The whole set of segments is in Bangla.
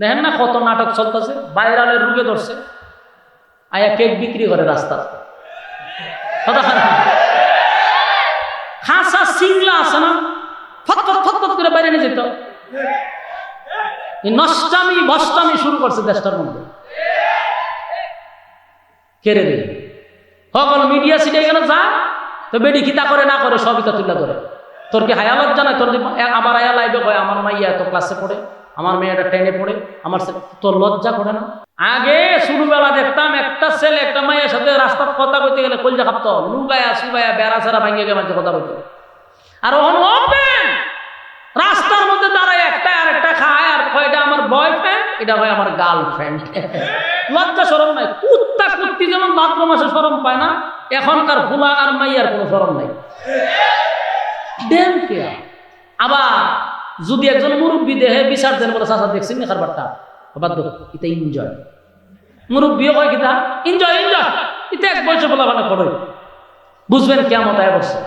দেখেন না কত নাটক চলতেছে বাইরালের রুগে ধরছে। আয়া কেক বিক্রি করে রাস্তা। কথা খাসা সিংলা আছে না? ফটফট ফটফট করে বাইরে নিয়ে যেত। নষ্টামি বষ্টামি শুরু করছে দেশটার মধ্যে। কেড়ে দিল সকল মিডিয়া সিটে এখানে যা। তো বেডি খিতা করে, না করে, সবই তুলা করে তোর কি হায়া লজ্জা নাই তোর আবার আয়া লাইবে কয় আমার মাইয়া এত ক্লাসে পড়ে। আমার মেয়েটা টেনে পড়ে, আমার তোর লজ্জা করে না? আগে শুরুবেলা দেখতাম একটা ছেলে একটা মাইয়ের সাথে রাস্তার কথা কইতে গেলে কলজা খাপ্ত লুগায়া সুগায়া বেড়া সেরা ভাঙ্গে গে মানুষের কথা কইতে। আর রাস্তার মধ্যে দাঁড়ায় একটা আর একটা খায়, আর কয়টা আমার বয়ফ্রেন্ড এটা হয় আমার গার্লফ্রেন্ড লজ্জা সরম নাই, কুত্তা কুত্তি যেমন ভাদ্র মাসে সরম পায় না, এখনকার ফুলা আর মাইয়ার কোনো সরম নাই। আবার যদি একজন মুরব্বী দেহে বিচার দেন, বলে চাষা দেখছেন না কারবারটা? দাও এটা এনজয় মুরব্বীও কয় কিতা এনজয় এনজয় এটা এক বয়সে বলা মানে করো বুঝবেন কেমন আয় বসে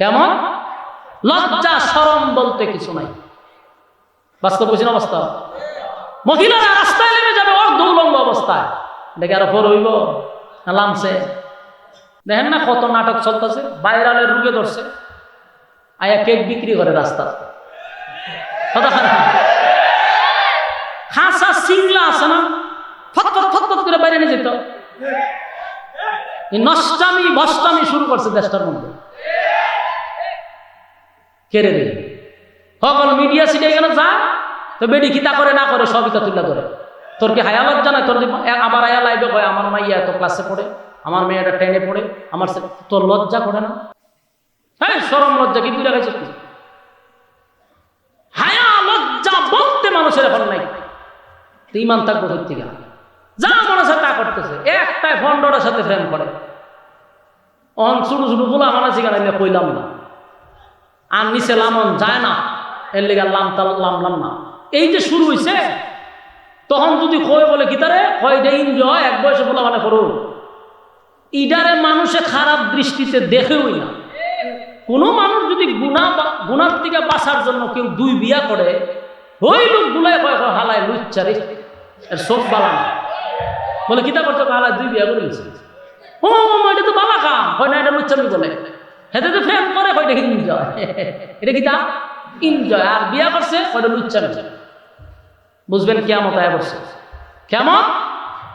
কেমন? লজ্জা সরম বলতে কিছু নাই। বাস্তব বুঝিন অবস্থা মহিলারা রাস্তায় নেমে যাবে অর্ধ উলঙ্গ অবস্থায়। দেখে আরও পর হইব লামছে দেখেন না কত নাটক চলতেছে বাইরালের রুগে ধরছে। আয়া কেক বিক্রি করে রাস্তা খাসা সিংলা আছে না? ফটফট ফটফট করে বাইরে নিয়ে যেত। নষ্টামি, বষ্টামি শুরু করছে দেশটার মধ্যে। কেড়ে দিল সকল মিডিয়া সিটে এখানে যা। তো বেডি খিতা করে, না করে, সবই তো তুলা করে তোর কি হায়া লজ্জা নাই? তোর যে আবার আয়া লাইবে কয় আমার মাইয়া এত ক্লাসে পড়ে, আমার মেয়েটা টেনে পড়ে, আমার তোর লজ্জা করে না? হ্যাঁ সরম লজ্জা, কি তুই রাখাইছিস তুই? হায়া লজ্জা বলতে মানুষের এখন নাই। ইমান থাকব যা মনে হয় তা করতেছে। একটাই ফন্ডটার সাথে ফ্রেম করে। অন ছোট ছোট বলা কইলাম না। আর নিচে লামন যায় না। এর লেগে লাম তাল লামলাম না। এই যে শুরু হয়েছে তখন যদি কয় বলে কি তারে? কয় এটা এনজয় এক বয়সে বলা মানে করো। ইডারে মানুষে খারাপ দৃষ্টিতে দেখেওই না। কোনো মানুষ যদি গুণা গুণার থেকে বাঁচার জন্য কেউ দুই বিয়া করে, ওই লোক গুলাই কয় হালায় লুচ্চারে এর সব বালা বলে, কিতা করতে হালায় দুই বিয়া করে গেছে ও এটা তো বালা কাম। হয় না, এটা লুচ্চামি বলে। হেতে তো ফ্যান করে এটা এনজয় এটা কি তা? এনজয় আর বিয়া করছে ওইটা লুচ্চামি বুঝবেন কেমন আয় বসছে কেমন?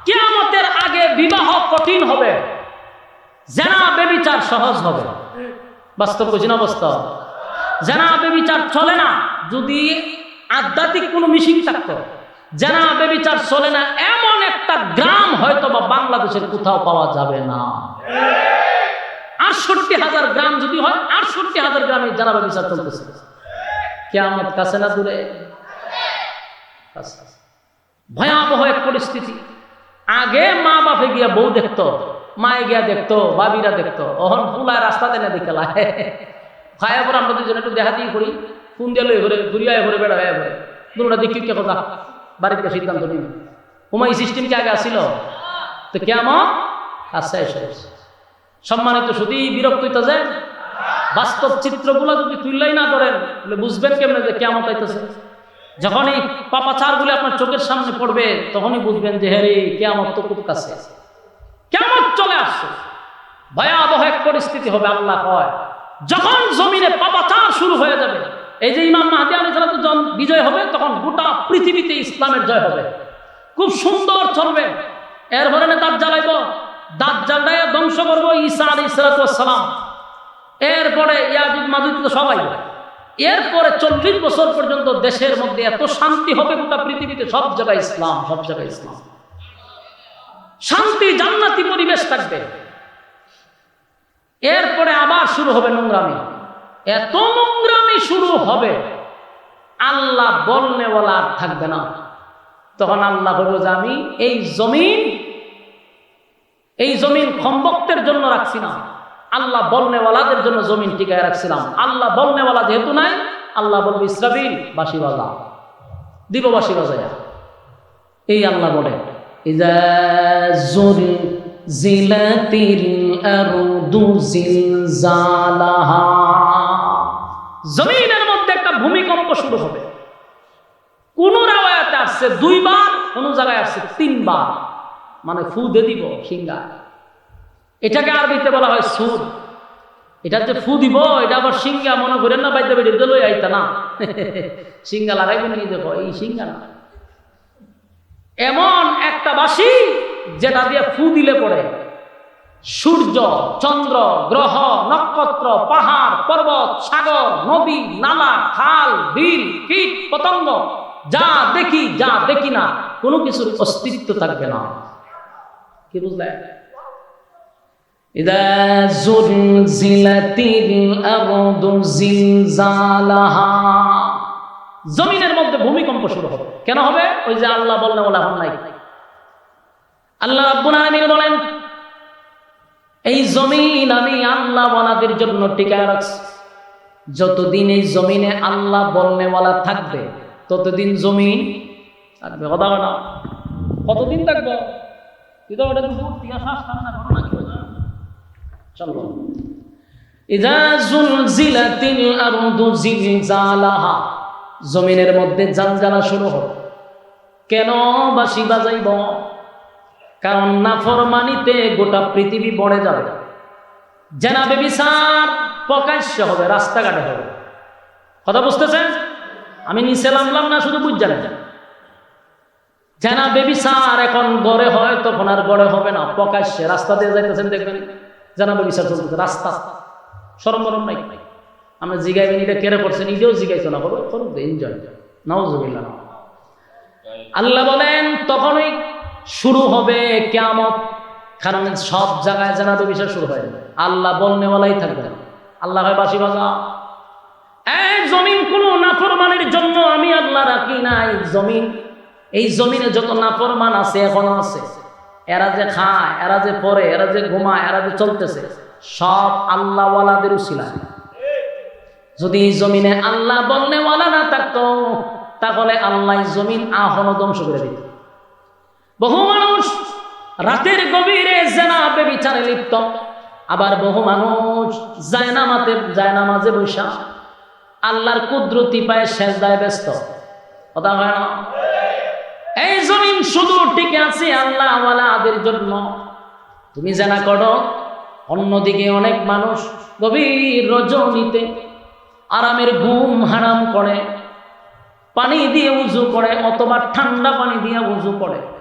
কেয়ামতের আগে বিবাহ কঠিন হবে। জেনা বেবিচার সহজ হবে। বাস্তব বুঝিন অবস্থা। জেনা বেবিচার চলে না, যদি আধ্যাত্মিক কোনো মিশিং থাকতো। জেনা বেবিচার চলে না, এমন একটা গ্রাম হয়তো বা বাংলাদেশের কোথাও পাওয়া যাবে না। আটষট্টি হাজার গ্রাম যদি হয়, আটষট্টি হাজার গ্রামে জেনা বেবিচার চলতেছে। কেয়ামত কাছে না দূরে। ভয়াবহ এক পরিস্থিতি। আগে মা বাপে গিয়া বউ দেখতো, মায়ে গিয়া দেখতো, বাবিরা দেখতো, অহন ফুলায় রাস্তা দেনে দেখলা খায়া পরে আমরা দুজন একটু দেখা দিয়ে করি। ফোন দিয়ে লই দুরিয়ায় ঘুরে বেড়া হয়ে ঘুরে। দুটা দেখি কে কথা। বাড়িতে সিদ্ধান্ত নিন হুমাই সিস্টেম কি আগে আসিল তো কেমন আচ্ছা এসে। সম্মানিত শুধু বিরক্ত হইতে যায় বাস্তব চিত্রগুলো যদি তুললেই না ধরেন তাহলে বুঝবেন কেমনে যে কেমন পাইতেছে যখনই পাপাচারগুলি আপনার চোখের সামনে পড়বে, তখনই বুঝবেন যে হ্যাঁ রে কেমন তো খুব কাছে। কেমন চলে আসছে। ভয়াবহ এক পরিস্থিতি হবে, আল্লাহ কয়। যখন জমিনে পাপাচার শুরু হয়ে যাবে, এই যে ইমাম মাহাদি আলী সালাত বিজয় হবে, তখন গোটা পৃথিবীতে ইসলামের জয় হবে। খুব সুন্দর চলবে। এরপরে না দাঁত জ্বালাইব দাঁত জ্বালাইয়া ধ্বংস করব ঈসা আলী সালাতাম এরপরে ইয়াজুদ মাজুদ সবাই। এরপরে চল্লিশ বছর পর্যন্ত দেশের মধ্যে এত শান্তি হবে গোটা পৃথিবীতে, সব জায়গায় ইসলাম, সব জায়গায় ইসলাম। শান্তি, জান্নাতি পরিবেশ থাকবে। এরপরে আবার শুরু হবে নোংরামি। এত নোংরামি শুরু হবে, আল্লাহ বলনেওয়ালা আর থাকবে না। তখন আল্লাহ বলব যে, আমি এই জমিন এই জমিন খম্বক্তের জন্য রাখছি না। আল্লাহ বলনেওয়ালাদের জন্য জমিন টিকায় রাখছিলাম। আল্লাহ বলনেওয়ালা যেহেতু নাই, আল্লাহ বলব ইসরাবিল বাসিবাজা দিব বাসি বাজায়া। এই আল্লাহ বলে জুলজিলাতিল আরদু জিলজালাহা। জমিনের মধ্যে একটা ভূমিকম্প শুরু হবে। কোন রাওয়ায়াতে আসছে দুইবার, কোন জায়গায় আসছে তিনবার। মানে ফু দিয়ে দিব সিঙ্গা এটাকে আরবিতে বলা হয় সুর। এটা যে ফু দিব, এটা আবার সিঙ্গা, মনে করেন না, বাইতে বেরিয়ে লই আইতা না। সিঙ্গা লাগাইবেন নি দেখো, এই সিঙ্গা না। এমন একটা বাসি যেটা দিয়ে ফু দিলে পড়ে সূর্য চন্দ্র গ্রহ নক্ষত্র পাহাড় পর্বত সাগর নদী নালা খাল বিল কীট পতঙ্গ যা দেখি যা দেখি না কোনো কিছুর অস্তিত্ব থাকবে না কি বুঝলেন إذا زلزلت الأرض زلزالها জমিনের মধ্যে ভূমিকম্প শুরু হবে কেন হবে ওই যে আল্লাহ বললে বলে এখন নাই আল্লাহ রাব্বুল আলামিন বলেন, এই জমিন আমি আল্লাহ ওয়ালাদের জন্য টিকায় রাখছি। যতদিন এই জমিনে আল্লাহ বলনেওয়ালা থাকবে, ততদিন জমিন থাকবে। কথা না? কতদিন থাকবে? জমিনের মধ্যে জালজালা শুরু হবে কেন বাসি বাজাইব? কারণ নাফরমানিতে গোটা পৃথিবী বড়ে যাবে। জেনাবে বিচার প্রকাশ্য হবে, রাস্তাঘাটে হবে। কথা বুঝতেছেন? আমি নিচে নামলাম না, শুধু বুঝ জানেন। জেনা বেবিচার এখন গড়ে হয়, তখন আর গড়ে হবে না, প্রকাশ্যে। রাস্তা দিয়ে যাইতেছেন, দেখবেন জানা বেবিচার চলতেছে, রাস্তা। সরম নাই। আমরা জিগাইবেন এটা কেড়ে করছেন এটাও জিগাইছো না করো করুক এনজয় নওয়াজ আল্লাহ বলেন, তখনই শুরু হবে কেমত কারণ সব জায়গায় জানাতে বিষয় শুরু হয়। আল্লাহ বলনেওয়ালাই থাকবে। আল্লাহ হয় বাসি বাজা। এই জমিন কোনো নাফরমানের জন্য আমি আল্লাহ রাখি নাই। জমিন, এই জমিনে যত নাফরমান আছে, এখনও আছে। এরা যে খায়, এরা যে পরে এরা যে ঘুমায়, এরা যে চলতেছে, সব আল্লাহওয়ালাদের উশিলায় যদি এই জমিনে আল্লাহ বলনেওয়ালা না থাকতো, তাহলে আল্লাহ জমিন আহনো ধ্বংস করে দিত। বহু মানুষ রাতের গভীরে জেনা বেবিচারে লিপ্ত। আবার বহু মানুষ জায়নামাতে জায়নামাজে বৈশা। আল্লাহর কুদরতি পায়ে দায় ব্যস্ত। কথা হয় না? এই জমিন শুধু টিকে আছে আল্লাহ আওয়ালাদের জন্য। তুমি জানা করো, অন্যদিকে অনেক মানুষ গভীর রজনীতে আরামের ঘুম হারাম করে, পানি দিয়ে উজু করে অথবা ঠান্ডা পানি দিয়ে উজু করে।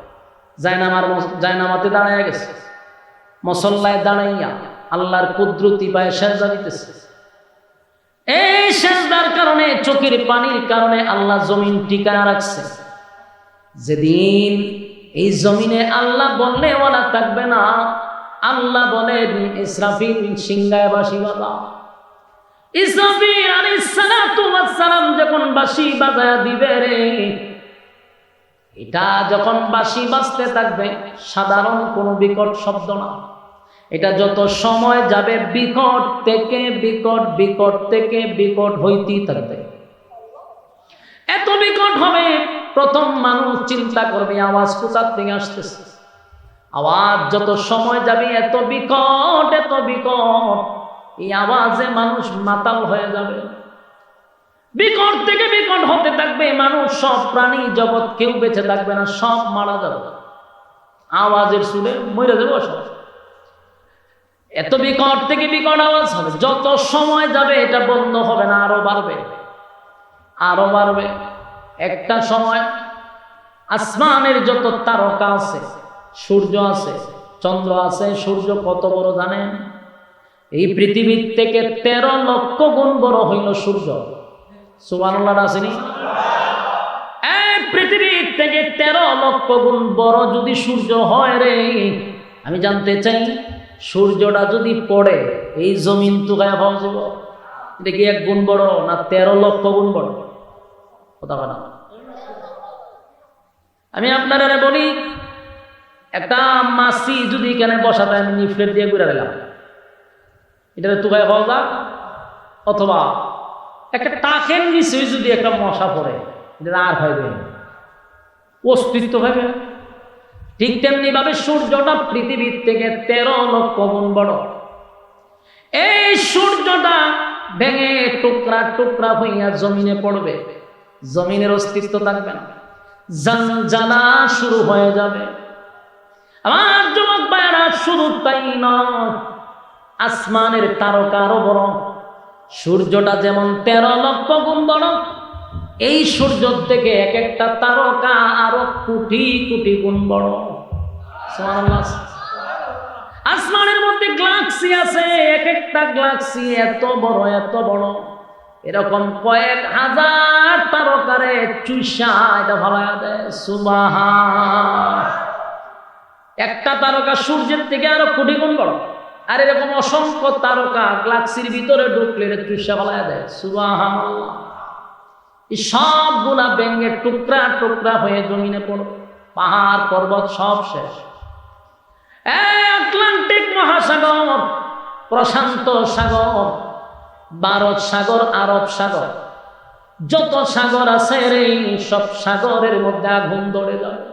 জায়নামার জায়নামাতে দাঁড়ায় গেছে। মসল্লায় দাঁড়াইয়া আল্লাহর কুদরতি পায়ে সেজদা দিতেছে। এই সেজদার কারণে, চোখের পানির কারণে আল্লাহ জমিন টিকায় রাখছে। যেদিন এই জমিনে আল্লাহ বললেওয়ালা থাকবে না, আল্লাহ বলেন, ইসরাফিল সিংগায় বাসি বাবা, ইসরাফিল আলাইহিস সালাম যখন বাঁশি বাজায়া দিবে রে এটা যখন বাঁশি বাঁচতে থাকবে, সাধারণ কোনো বিকট শব্দ না। এটা যত সময় যাবে, বিকট থেকে বিকট বিকট থেকে বিকট হইতেই থাকবে। এত বিকট হবে, প্রথম মানুষ চিন্তা করবে, আওয়াজ কোথার থেকে আসতেছে? আওয়াজ যত সময় যাবে, এত বিকট এত বিকট, এই আওয়াজে মানুষ মাতাল হয়ে যাবে। বিকট থেকে বিকট হতে থাকবে মানুষ, সব প্রাণী জগৎ কেউ বেঁচে থাকবে না, সব মারা যাবে। আওয়াজের সুরে মরে যাবে সব এত বিকট থেকে বিকট আওয়াজ হবে, যত সময় যাবে এটা বন্ধ হবে না, আরও বাড়বে। আরও বাড়বে। একটা সময় আসমানের যত তারকা আছে, সূর্য আছে, চন্দ্র আছে, সূর্য কত বড় জানেন? এই পৃথিবীর থেকে তেরো লক্ষ গুণ বড় হইল সূর্য। সুবানুল্লাহ আসেনি? পৃথিবীর থেকে তেরো লক্ষ গুণ বড় যদি সূর্য হয় রে, আমি জানতে চাই, সূর্যটা যদি পড়ে, এই জমিন তুকায় পাওয়া যাব। কি এক গুণ বড় না তেরো লক্ষ গুণ বড়? কথা বলা আমি আপনারা বলি, একটা মাসি যদি এখানে বসাতে আমি নিফলেট দিয়ে ঘুরে গেলাম এটা তুকায় পাওয়া যাক, অথবা একটা টাকের নিচে যদি একটা মশা পড়ে এটা আর ভাইবে অস্তিত্ব ভাবে ঠিক তেমনি ভাবে সূর্যটা পৃথিবীর থেকে তেরো লক্ষ গুণ বড়। এই সূর্যটা ভেঙে টুকরা টুকরা হইয়া জমিনে পড়বে। জমিনের অস্তিত্ব থাকবে না। জান জানা শুরু হয়ে যাবে। আমার যুবক ভাইরা শুধু তাই নয়, আসমানের তারকা আরও বড়। সূর্যটা যেমন তেরো লক্ষ গুণ বড়, এই সূর্য থেকে এক একটা তারকা আরও কোটি কোটি গুণ বড়। আসমানের মধ্যে গ্লাক্সি আছে, এক একটা গ্লাক্সি এত বড় এত বড়। এরকম কয়েক হাজার তারকারে চুষা এটা ভালো সুবাহা একটা তারকা সূর্যের থেকে আরও কোটি গুণ বড়। আর এরকম অসংখ্য তারকা গ্লাক্সির ভিতরে ঢুকলে চুষা ভালো দেয়। সুবাহা এই সবগুলা ব্যাঙের টুকরা টুকরা হয়ে জমিনে পড়বে পাহাড় পর্বত সব শেষ। আটলান্টিক মহাসাগর, প্রশান্ত সাগর, ভারত সাগর, আরব সাগর, যত সাগর আছে রে, সব সাগরের মধ্যে আগুন ধরে যাবে